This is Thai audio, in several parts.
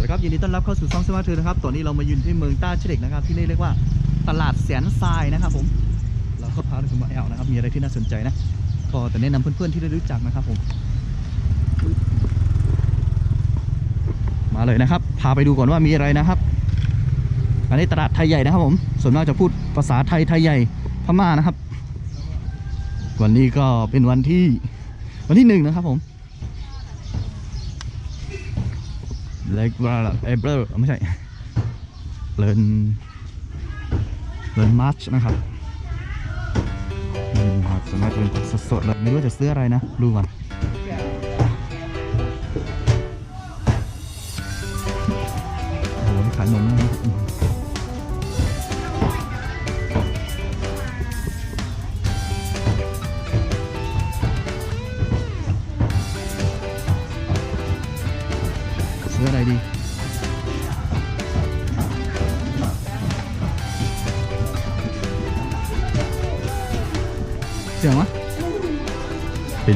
สวัสดีครับยินดีต้อนรับเข้าสู่ซ่องเสื้อผ้าเธอนะครับตอนนี้เรามายืนที่เมืองต้าเชเด็กนะครับ ที่นี่เรียกว่าตลาดแสนทรายนะครับผมเราก็พาทุกคนมาแอลนะครับ มีอะไรที่น่าสนใจนะก็แต่แนะนำเพื่อนๆที่ได้รู้จักนะครับผม มาเลยนะครับ พาไปดูก่อนว่ามีอะไรนะครับ อันนี้ตลาดไทยใหญ่นะครับผมส่วนมากจะพูดภาษาไทยไทยใหญ่พม่านะครับ วันนี้ก็เป็นวันที่วันที่หนึ่งนะครับผม เลกว่าเอเบอร์ไม่ใช่เลินเลินมาร์ชนะครับเลินมาร์ชส่วนมาจะเป็นผักสดๆเลยไม่รู้จะซื้ออะไรนะดูก่อนโหขายนมนะ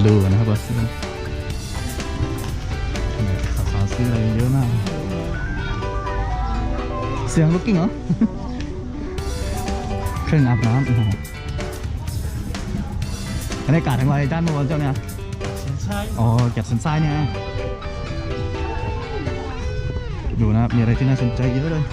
ดูกันนะครับว่าเสื้อสาวๆซื้ออะไรเยอะมาก เสียงลูกกิ้งเหรอ เครื่องอาบน้ำอ๋ออันนี้กาดทางไรจ้านเมื่อวันเจ้าเนี่ยใช่อ๋อแกะสันทรายเนี่ยนะดูนะครับ มีอะไรที่น่าสนใจเยอะเลย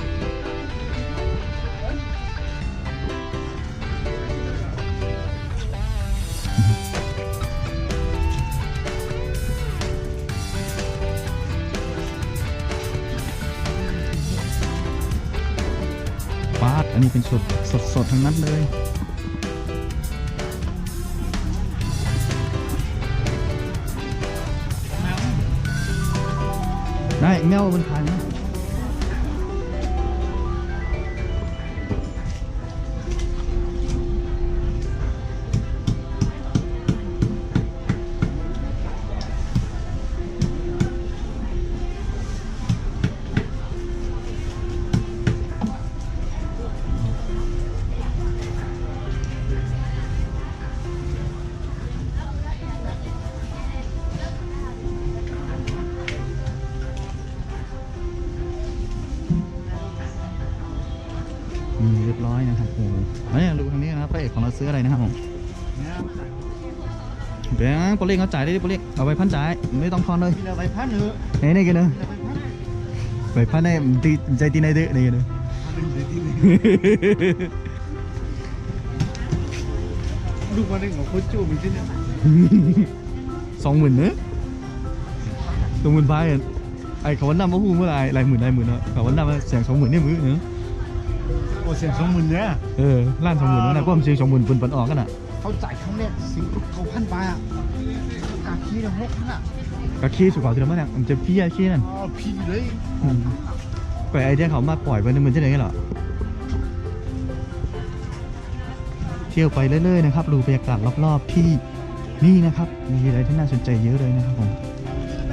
ฟาดอันนี้เป็นสดสดสดทั้งนั้นเลย ได้แมวบนทางนะ ของเราซื้ออะไรนะครับผมเดี๋ยวนะโปรเล็กเขาจ่ายได้ดิโปรเล็กเอาไปพันจ่ายไม่ต้องทอนเลยมีอะไรพันเหรอนี่นี่กันเนอะมีอะไรพันไปพันได้ตีใจตีในเด้อนี่กันเนอะเป็นเศรษฐีเลยลูกมาหนึ่งของโคจูมีที่เนี่ยสองหมื่นเนอะสองหมื่นไปอะไอ้เขาวันนำมาพูดเมื่อไหรหลายหมื่นหลายหมื่นเนาะเขาวันนำมาเสียงสองหมื่นเนี่ยมือเนอะ โอ้เสียงสองหมื่นเนี่ยเออล้านสองหมื่นนะก็มันเสียงสองหมื่นปุ่นปันออกกันอะเขาจ่ายครั้งแรกสิงเขาพันไปอะกาคีเนี่ยหกพันอะก็ขี้สุขเขาทีละมั้งเนี่ยมันจะพี่อะขี้นั่นอ๋อพี่เลยอืมไปไอเดียเขามาปล่อยไปนี่มันจะไหนกันเหรอเที่ยวไปเรื่อยๆนะครับดูบรรยากาศรอบๆที่นี่นะครับ มีอะไรที่น่าสนใจเยอะเลยนะครับผม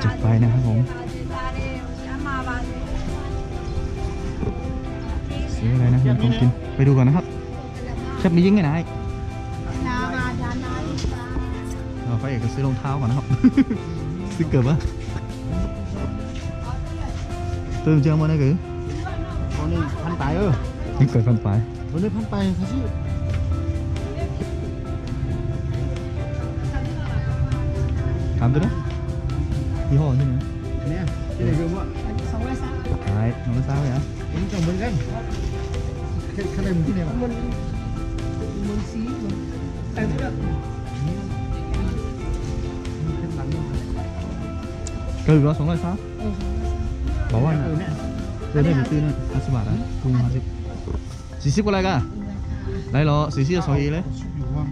จัดไปนะครับผม ซื้ออะไรนะมันของกินไปดูก่อนนะครับแคบมียิงไงนายเราพระเอกก็ซื้อรองเท้าก่อนนะครับ ซื้อเกิดปะตื่นเช้ามาได้กือตัวนี้พันไปเออนี่เกิดฟันไปตัวนี้พันไปเขาชื่อถามตัวนะยี่ห้อนี่นะเนี่ยที่ไหนเรื่องว่าขายน้องไม่ทราบเลยนะผมจำเหมือนกันแค่ไหนมึงที่ไหนวะเกิดว่าสองร้อยสามบอกว่าเออน่ะเนี่ยเดินได้ถึงตื้นนะห้าสิบบาทนะคุงห้าสิบสี่สิบกว่าอะไรกันได้ เหรอสี่สิบสองอีเลยชุดอยู่ห้อง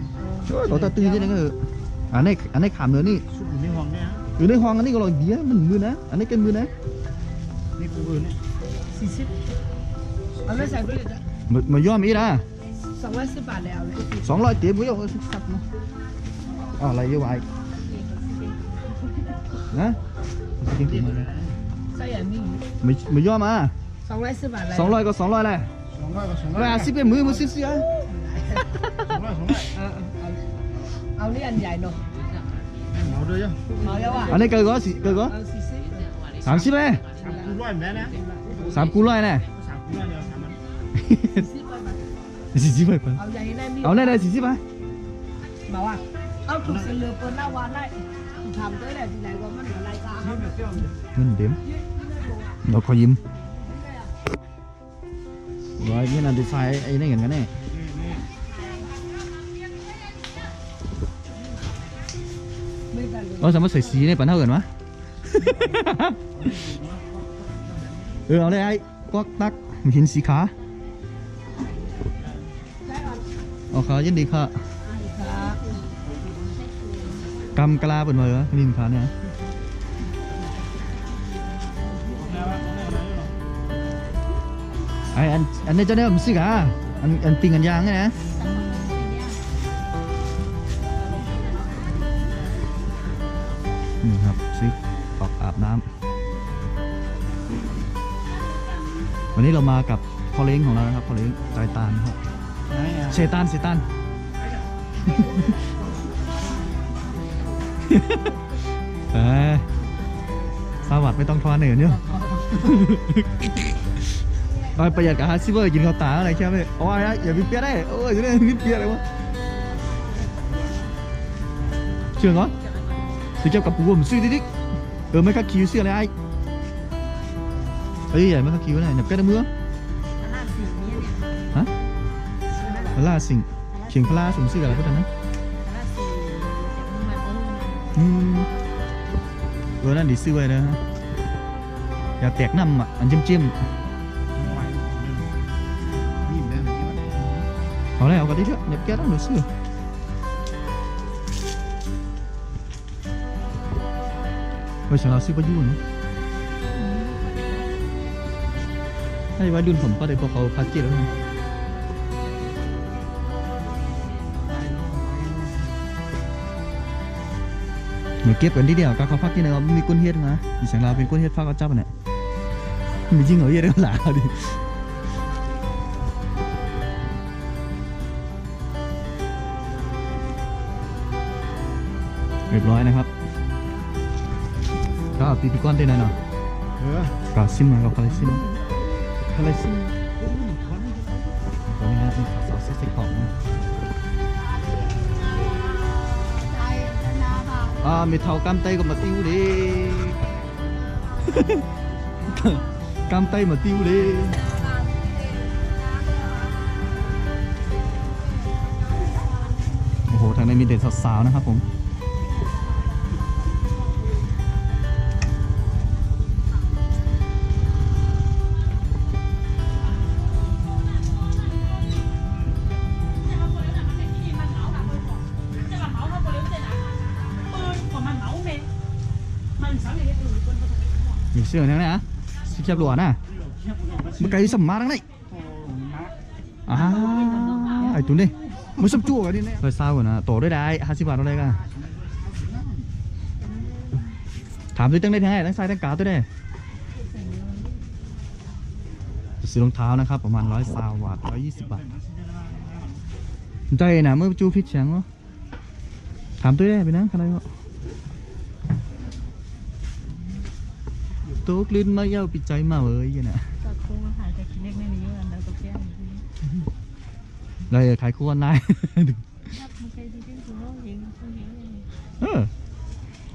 เราตัดตื้นที่นั่นก็คืออันนี้อันนี้ขามเนื้อนี่อยู่ในห้องเนี่ยอยู่ในห้องอันนี้ก็รอยเบี้ยมันมือนะ อันนี้เกินมือนะ นี่กูเออเนี่ยสี่สิบเอาไม่ใส่ด้วยจ้ะ มามาย่อมอีนะสองร้อยสิบบาทแล้วเลยสองร้อยเตี๋ยบุ้ยเอาสักเนาะอ๋ออะไรเยอะไว้นะจริงๆใส่อย่างนี้ไม่ไม่ย่อมาสองร้อยสิบบาทแล้วสองร้อยก็สองร้อยแหละสองร้อยกับสองร้อยร้อยห้าสิบเป็นมือมือสิบสี่อะสองร้อยสองร้อยเอาเอาเอานี่อันใหญ่หน่อยเอาด้วยจ้ะเอาแล้วอะอันนี้เกินก็สี่เกินก็เอาสี่สิบสามสิบเลยเอาละกูร้อยแม่นะสามกูร้อยแน่สามกูร้อยเดียว สี่สิบสี่สิบไปไปเอาใหญ่ได้มีเอาได้ได้สี่สิบไปบอกว่าเอาถูกเสลือเปิดหน้าวานได้ทำได้แหละที่ไหนว่ามันอะไรกันนี่มันเตี้ยวเลยเงินเดี๋ยวเราขอยิ้มร้อยยี่นันดีไซน์ไอ้นี่เห็นกันแน่นี่เราสามารถใส่สีในปันเท่ากันวะเออเอาเลยไอ้กวักตักมีหินสีขา เอาขายินดีค่ะครับกำกะลาเป็นมาเหรอนี่มันขาเนี่ยไออันอันนี้เจะได้ผมสิกาอันอันติงอันยางไงนะนี่ครับซิกออกอาบน้ำวันนี้เรามากับพ่อเล้งของเรานะครับพ่อเล้งใจตานครับ ไหนอะเชตานเชตานเออสวัสดไม่ต้องทอนเหนื่อยเนี่ยไปประหยัดกับฮาร์ซิเวอร์กินข้าวตาอะไรแค่ไม่โอ้ยอย่ามีเปียได้โอ้ยจะได้มีเปียอะไรวะเชื่อเหรอซื้อเจ้ากับปูผมซื้อดิดิเออไม่ค่าคิวเสื้ออะไรไอ้เฮ้ยใหญ่ไม่ค่าคิวเลยหนับแก้ตะมือ พลาสิงเขียงพลาสิงซื้ออะไรพวกนั้นนะอืมเออนั่นดีซื้อไว้นะฮะอย่าแตกน้ำอะอันจิ้มจิ้มๆนี่แม่นี่มันเอาเลยเอากันดิเถอะเดี๋ยวแกต้องดูซื้อไว้ฉันเราซื้อประยุ่นให้วัยรุ่นผมก็ได้พวกเขาพัดจิตแล้วนะาจับอันเนี่ยมีจริงเหรอเฮ็ดได้หลาดิเรียบร้อยนะครับก็ปีปีก้อนได้หน่อยเนาะเออก็ซิมมากับคาเลซิมคาเลซิมตอนนี้นะมีสาวๆเซ็กซี่ของนะ อ่ามีเท่ากำไตก็มาติวเลยกำไตมาติวเลยโอ้โหทางนี้มีเด็กสาวๆนะครับผม มีเสื้อนั่นนะสีเขียวหลวน่ะมันไกลสัมมาทั้งนั้นอ่าไอ้ตุ้นดิมันสับจั่กันดิเนี่ยเคยเศร้าก่อนนะโตได้ได้ห้าสิบบาทเท่าไรกันถามด้วยตั้งได้ทั้งไงทั้งซ้ายทั้งกาด้วได้จะซื้อรองเท้านะครับ ประมาณร้อยซาวบาทร้อยยี่สิบบาทใจนะเมื่อจูพิชเชียงเหรอถามด้วได้ไปนะขนาดนี้โต๊ะกลืนมาเย้าปิดใจมาเอ้ยนะตัดโค้งอาหารจากกินเล็กไม่มีเยอะแล้วก็แก้มเลยขายคู่กันได้ครับมันเป็นที่เป็นขอองคนเองเออ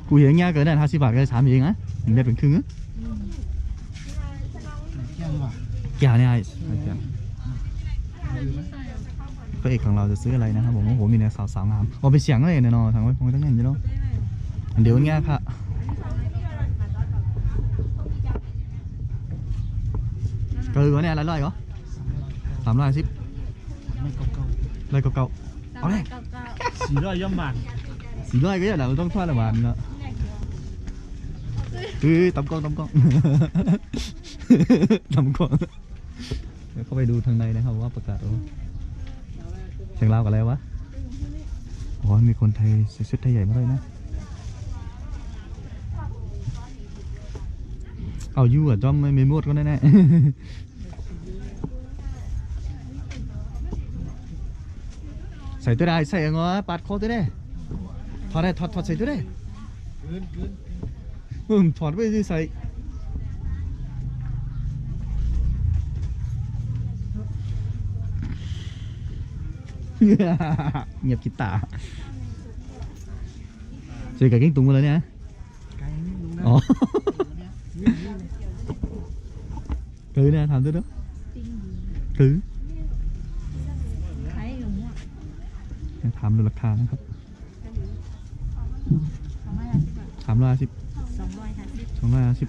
กูเห็นง่ายเกินได้ห้าสิบบาทก็สามเองนะถึงได้เป็นครึ่งอะเที่ยงว่ะแก้วเนี่ยไอ้แก้วพระเอกของเราจะซื้ออะไรนะครับผมโอ้โหมีแต่สาวสาวงามเอาไปเสียงเลยเนี่ยนาะทางไว้คงตั้งนั่นอยู่เนาะเดี๋ยวง่ายค่ะก็คือว่าเนี่ยอะไรร้อยเหรอสามร้อยสิบ ไม่เก่า ร้อยเก่าๆ เอาเลยๆสี่ร้อยย่อมบาทสี่ร้อยก็อย่างเราต้องทอดละบาทเนาะเฮ้ยตำกล้องตำกล้องตำกล้องเดี๋ยวเข้าไปดูทางในนะครับว่าประกาศว่าเสียงลาวกับอะไรวะ อ๋อ มีคนไทยใส่ชุดไทยใหญ่มาด้วยนะ เอายูอะจอมไม่มดก็แน่แน่ใส่ตัวได้ใส่งอปาดคอตัวได้ถอดได้ถอดถอดใส่ตัวได้มึงถอดไปใส่เงียบกิตาเจอกับกิ้งตุงมาเลยเนี่ยอ๋อ cứ nè thầm tôi đó tinh gì cứ thấy rồi nhá ถามดูราคานะครับ không ai làm chứ สามร้อยสิบ sống loài hạt chứ สองร้อยสิบ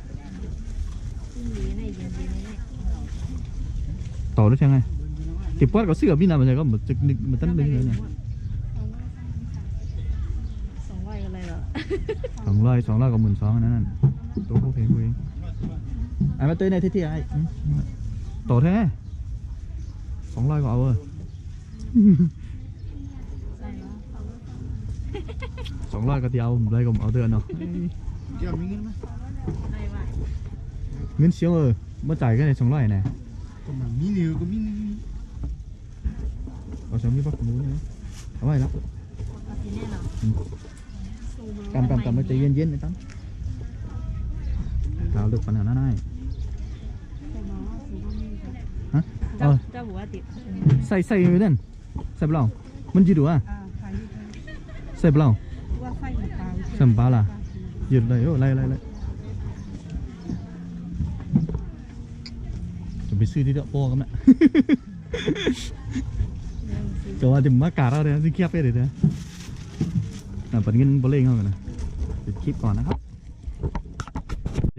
tinh gì này gì gì này ต่อได้ยังไงติดปอดก็ซื้อกับพี่นามันจะก็เหมือนจะนึกมันตั้งนึงเลยเนี่ย sống loài cái này rồi สองร้อยสองร้อยกับหมื่นสองอันนั้นนะตัวพวกเพลงกูเองไอ้มาเต้ยในที่ที่ไอ้อืมต่อแท้สองร้อยก็เอาเออ sai đó สองร้อยก็ที่เอาไรก็เอาเตือนเนาะเดี๋ยวมีเงินไหม đây vậy เงินเชียวเออมาจ่ายกันใน สองร้อยไหนก็มันมีเหนียวก็มีนี่เอาสองมีปักหมูเนี่ยเอาไว้แล้ว có tí này nào กำกำกำมาใจเย็นเย็นๆไอ้ตั้ม เราเลือกปัญหาหน้าได้ฮะเออ cho cho bố tiệm ใส่ใส่เลยนั่นใส่เปล่ามันยืดดูอะ à phải như thế ใส่เปล่า qua phải một tàu ใส่เปล่าล่ะยืดเลยโอ้ไล่ไล่ไล่จะไปซื้อที่เดอะโปกันนะก็ว่าจะมากาดเราเลยสิเกียบไปเลยนะอะปัดเงินบอลเล่งเข้ากันนะปิดคลิปก่อนนะครับ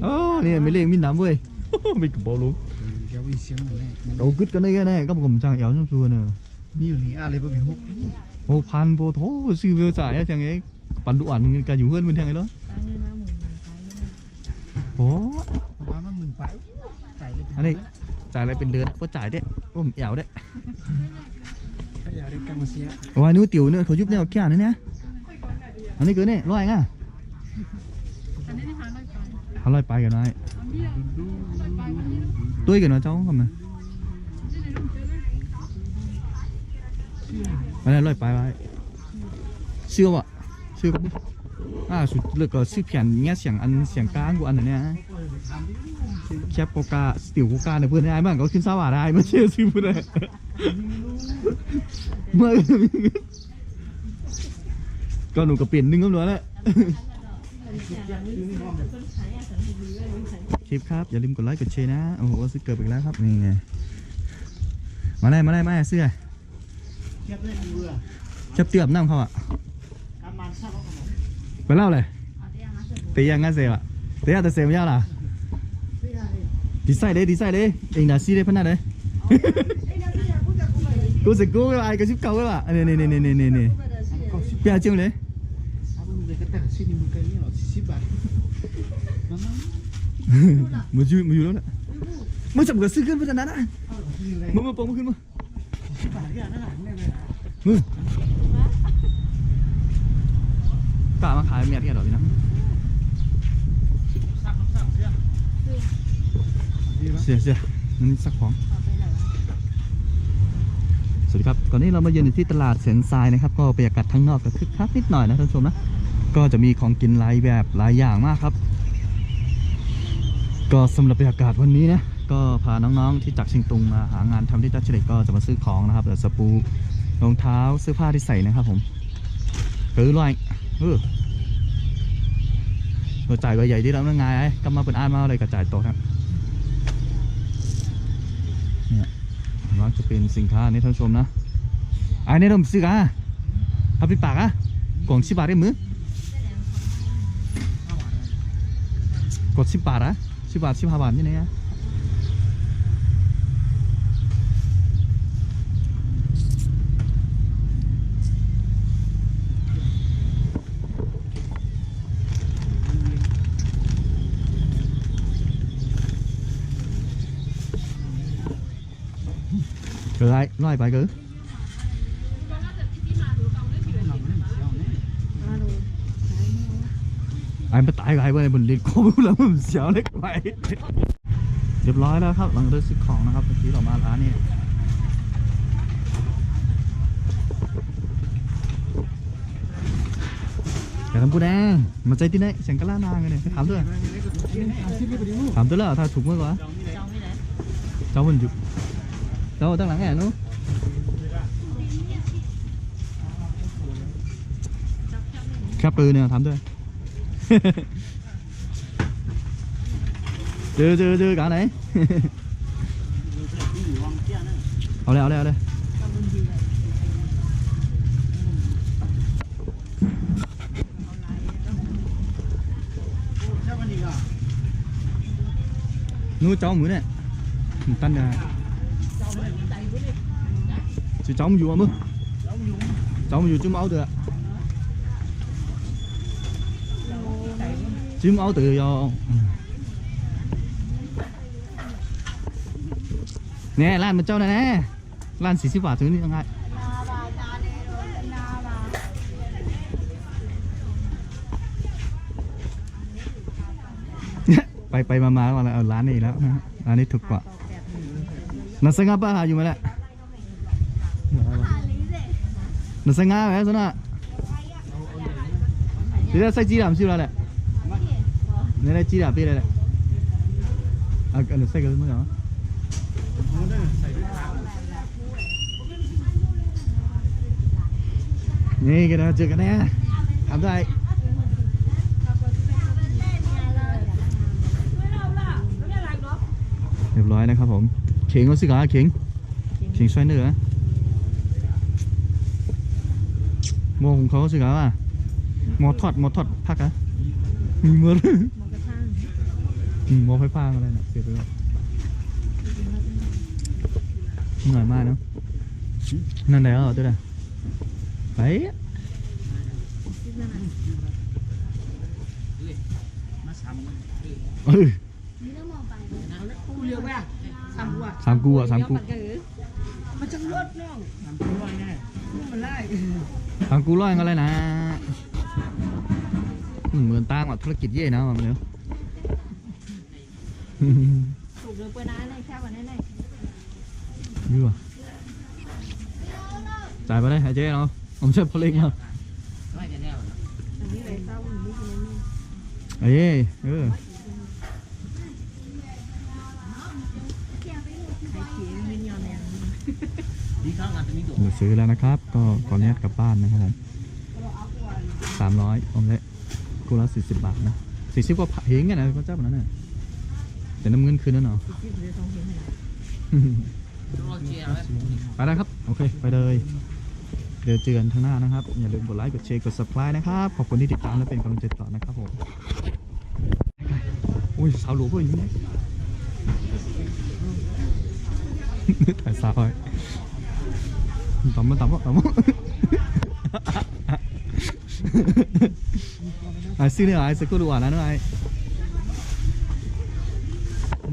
แล้วได้หันนี่เราที่ซอกก็ได้ทำไมอะข้าวได้กับมันเตื้อว่าเนี่ยเหม็นตัว những thầy khai rồi Đi đâu là nó nó là thầy mà có. Đi đâu เดี๋ยว là thầy phải làm. คือคนเนี้ยจ่ายกับพันแน่ผมก็เช่าร้อยห้าสิบ Ông lấy đơn tiền บ้าเออมีร้อยห้าสิบอีกไม่ต้องทอนมา vì sao không biết โอ้นี่ไม่เลี้ยงมินน้ำเว้ยไม่กระเป๋าลุงเออเดี๋ยวอีเสียงหน่อยแน่เรากึดกันได้แค่ไหนก็ผมจังเอวช่างชัวเนอะมีอยู่นี่อะไรบ้างหกโอ้พันโบโถซื้อเบอร์จ่ายอะจังไงปันดุอันกันอยู่เพื่อนเป็นยังไงเนาะ bao nhiêu năm mình thấy โอ้ประมาณหมื่นไปใส่เลยอันนี้จ่ายอะไรเป็นเดือนก็จ่ายได้โอ้ผมเอวได้ถ้าอยากได้กรรมเสียว่านู้ติ๋วเนี่ยเขายุบเนี่ยแค่นั้นเนี่ยอันนี้เกินเนี่ยร้อยง่ะ Anh ấy đi hàng đây phải. เขาร้อยไปกันไว้ Ông đi đâu? Lại phải con đi đâu? ตุ้ยกันนะเจ้ากันมา Đi này đúng chưa đấy. ไม่ได้ร้อยไปไว้เชื่อวะเชื่อกับอ่าสุดเลือกก็ซื้อแผ่นเงี้ยเสียงอันเสียงกลางกูอันไหนเนี่ยแคปโกกาสติวโกกาเนี่ยเพื่อนได้บ้างก็ขึ้นสวัสดิ์ได้ไม่เชื่อซื้อเพื่อนได้เมื่อก็หนูก็เปลี่ยนนึงก็เหลือแล้ว คลิปครับ อย่าลืมกดไลค์กดแชร์นะ โอ้โหซื้อเกิดไปแล้วครับ นี่ไง มาได้มาได้มาได้เสื้อเทียบได้เบื่อจับเตือบน้ำเขาอะการมันทราบว่าขนมไปเล่าเลยตียังงั้นเสียอะตียังแต่เสียไม่ยากล่ะดีไซน์เลยดีไซน์เลยเองน่ะซีเลยพนันเลยกูจะกูไอ้ก็ชิบเก่าเลยว่ะนี่นี่นี่นี่นี่นี่ก็สิบเปียจิ้มเลย เอาไปเลยก็แต่สินี่มันก็เนี่ยหรอสิบบาทมันมัน มือจิ้มมืออยู่แล้วน่ะมึงจับกับซื้อขึ้นไปจากนั้นนะเอาที่ไหนมึงมาปองมึงขึ้นมาสิบบาทที่อ่านนั่นหลังได้เลยมึงกล้ามาขายเมียที่ไหนหรอพี่นะดีปะเสียเสียนั่นสักของสวัสดีครับก่อนนี้เรามาเยือนอยู่ที่ตลาดเสียงทรายนะครับ ก็บรรยากาศข้างนอกก็คึกคักนิดหน่อยนะท่านผู้ชมนะ ก็จะมีของกินหลายแบบหลายอย่างมากครับ ก็สำหรับบรรยากาศวันนี้นะก็พาน้องๆที่จากเชียงตุงมาหางานทำที่ดัชเชลก็จะมาซื้อของนะครับเดี๋ยวสปูรองเท้าเสื้อผ้าที่ใส่นะครับผมคือลอยเออหัวจ่ายก็ใหญ่ที่เราเมื่อไงไอ้ก็มาเป็นอ้านมาอะไรกระจายโตครับเนี่ยว่าจะเป็นสินค้านี่ท่านชมนะไอ้นี่เราซื้อกันทับปิดปากอะกล่องสิบบาทได้มือกดสิบบาทอะ สิบบาทสิบห้าบาทนี่ไงอะ Rồi ai, nói bài cứ ไอ้มาตายไอ้เว้ยบนลิ้นโค้แล้วมันเสียวเล็กไปเรียบร้อยแล้วครับหลังจากซื้อของนะครับเมื่อกี้เรามาร้านนี้แต่ทำกูแดงมาใจที่ไหนเสียงกะล่านางเนี่ยถามด้วยถามด้วยแล้วถ้าถูกมั้ยวะ cháu mới đấy cháu mình chụp đâu đang lắng nghe nữa khắp từ nè thắm thôi chưa chưa chưa cả đấy เอาเลย เอาเลยเอาเลยนู้ cháu mũi này tan ra chị cháu mà dù không cháu mà dù chứ máu được ạ จิ้มเอาตือยองเนี่ยร้านมันเจ้านะแน่ร้านสี่สิบบาทถึงนี่ยังไงไปไปมามาแล้วร้านนี้แล้วนะร้านนี้ถูกกว่านัสงาป้าหาอยู่มาแล้วนัสงาไหมสุนัขเดี๋ยวใส่จีรามชิวแล้วแหละ နည်းနည်းကြီးတာပေးလိုက်လိုက်အဲ့အဲ့ဆက်ကလေးမလားนี่กันนะเจอกันนะทำได้เรียบร้อยนะครับผมเข่งก็สิกาเข่งเข่งช่วยเหนือมองของเขาสิกาว่ามอทอดมอทอดพักอะมีมือ อืมหมอไฟฟ้าอะไรน่ะเสียไปแล้วหน่อยมากเนาะนั่นไหนอะตัวน่ะไปอะเออกูเรียกว่าสามวัวสามกูอะสามกูมันจะรวดน้องสามกูว่าไงมันไล่สามกูร้อยกันเลยนะอืมเหมือนตั้งว่าธุรกิจเย่นะมันเนาะ chụp được quên ái này theo vào đây này นี่ว่ะจ่ายไปได้หายใจเนาะผมช่วยพล็กมาเอ้ยเออ hai chị nguyên nhỏ này เดี๋ยวซื้อแล้วนะครับ ก็ขออนุญาตกลับบ้านนะครับผมสามร้อยผมเลยกูละสี่สิบบาทนะสี่สิบกว่าเพลงไงนะก็เจ้าแบบนั้นน่ะ แต่น้ำเงินคืนนั่นเนาะ chị về trong hiện này ไปแล้วครับ โอเค ไปเลย เดี๋ยวเจอกันข้างหน้านะครับ อย่าลืมกดไลค์ กดแชร์ กด subscribe นะครับ ขอบคุณที่ติดตามและเป็นกำลังใจต่อนะครับผมอุ้ยสาวหลวงก็อย่างนี้ถ่ายสาวไว้ต่ำมาต่ำมาต่ำมาไอ้ซื้อเนี่ยไอ้ซื้อก็ดูอ่านนะไอ้